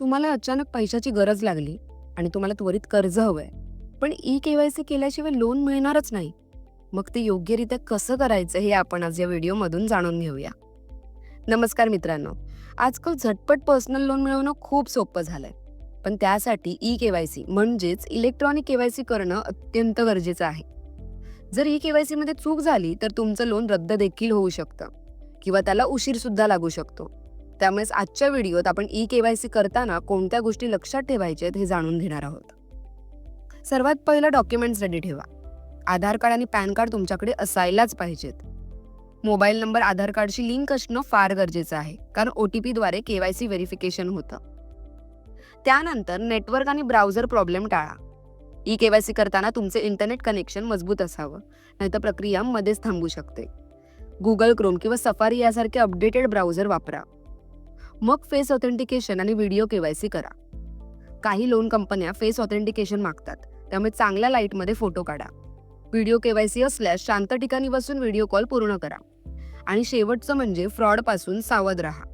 तुम्हाला अचानक पैशाची गरज लागली आणि तुम्हाला त्वरित कर्ज हवंय. पण ई केवायसी केल्याशिवाय लोन मिळणारच नाही. मग ते योग्यरित्या कसं करायचं हे आपण आज या व्हिडिओमधून जाणून घेऊया. नमस्कार मित्रांनो आजकाल झटपट पर्सनल लोन मिळवणं खूप सोपं झालंय. पण त्यासाठी ई केवायसी म्हणजेच इलेक्ट्रॉनिक केवायसी करणं अत्यंत गरजेचं आहे. जर ई केवायसी मध्ये चूक झाली तर तुमचं लोन रद्द देखील होऊ शकतं किंवा त्याला उशीर सुद्धा लागू शकतो. त्यामुळेच आजच्या व्हिडिओत आपण ई केवायसी करताना कोणत्या गोष्टी लक्षात ठेवायच्या आहेत हे जाणून घेणार आहोत. सर्वात पहिलं डॉक्युमेंट्स रेडी ठेवा. आधार कार्ड आणि पॅन कार्ड तुमच्याकडे असायलाच पाहिजेत. मोबाईल नंबर आधार कार्डशी लिंक असणं फार गरजेचं आहे कारण ओ टी पीद्वारे केवायसी व्हेरिफिकेशन होतं. त्यानंतर नेटवर्क आणि ब्राउझर प्रॉब्लेम टाळा. ई केवायसी करताना तुमचे इंटरनेट कनेक्शन मजबूत असावं नाहीतर प्रक्रिया मध्येच थांबू शकते. गुगल क्रोम किंवा सफारी यासारखे अपडेटेड ब्राउझर वापरा. मग फेस ऑथेंटिकेशन आणि व्हिडिओ केवायसी करा. काही लोन कंपन्या फेस ऑथेंटिकेशन मागतात त्यामुळे चांगल्या लाईटमध्ये फोटो काढा. व्हिडिओ केवायसी असल्यास शांत ठिकाणी बसून व्हिडिओ कॉल पूर्ण करा. आणि शेवटचं म्हणजे फ्रॉडपासून सावध राहा.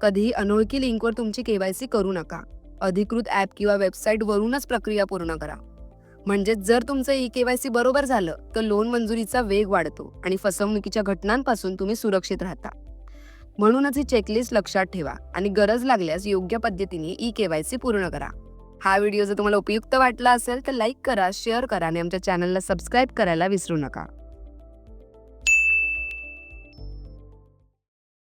कधीही अनोळखी लिंकवर तुमची केवायसी करू नका. अधिकृत ॲप किंवा वेबसाईटवरूनच प्रक्रिया पूर्ण करा. म्हणजेच जर तुमचं ई केवायसी बरोबर झालं तर लोन मंजुरीचा वेग वाढतो आणि फसवणुकीच्या घटनांपासून तुम्ही सुरक्षित राहता. म्हणूनच ही चेकलिस्ट लक्षात ठेवा आणि गरज लागल्यास योग्य पद्धतीने ई केवायसी पूर्ण करा. हा व्हिडिओ जर तुम्हाला उपयुक्त वाटला असेल तर लाईक करा शेअर करा आणि आमच्या चॅनलला सबस्क्राईब करायला विसरू नका.